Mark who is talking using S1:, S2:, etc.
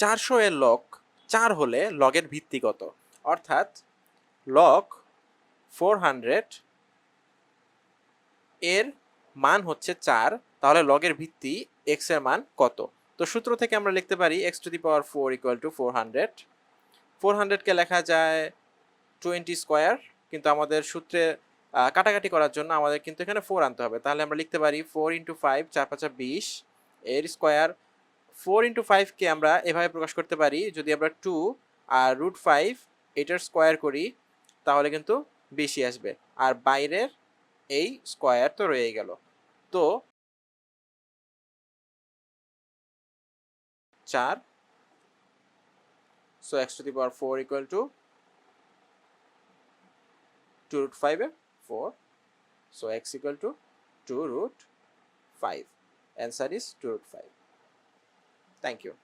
S1: চারশো এর লক চার হলে লগের ভিত্তি কত? অর্থাৎ লগ ফোর হান্ড্রেড এর মান হচ্ছে চার, তাহলে লগের ভিত্তি এক্সের মান কত? তো সূত্র থেকে আমরা লিখতে পারি x to the power four equal to four hundred four হান্ড্রেডকে লেখা যায় টোয়েন্টি স্কোয়ার কিন্তু আমাদের সূত্রে কাটাকাটি করার জন্য আমাদের কিন্তু এখানে ফোর আনতে হবে। তাহলে আমরা লিখতে পারি ফোর ইন্টু ফাইভ চার পাঁচা বিশ, এর স্কোয়ার ফোর ইন্টু ফাইভকে আমরা এভাবে প্রকাশ করতে পারি, যদি আমরা টু আর রুট ফাইভ এটার স্কোয়ার করি, তাহলে কিন্তু বেশি আসবে। আর বাইরের এই স্কোয়ার তো রয়ে গেল। তো চার so x to the power four equal to two root ফাইভে four so x equal to two root five answer is two root five Thank you.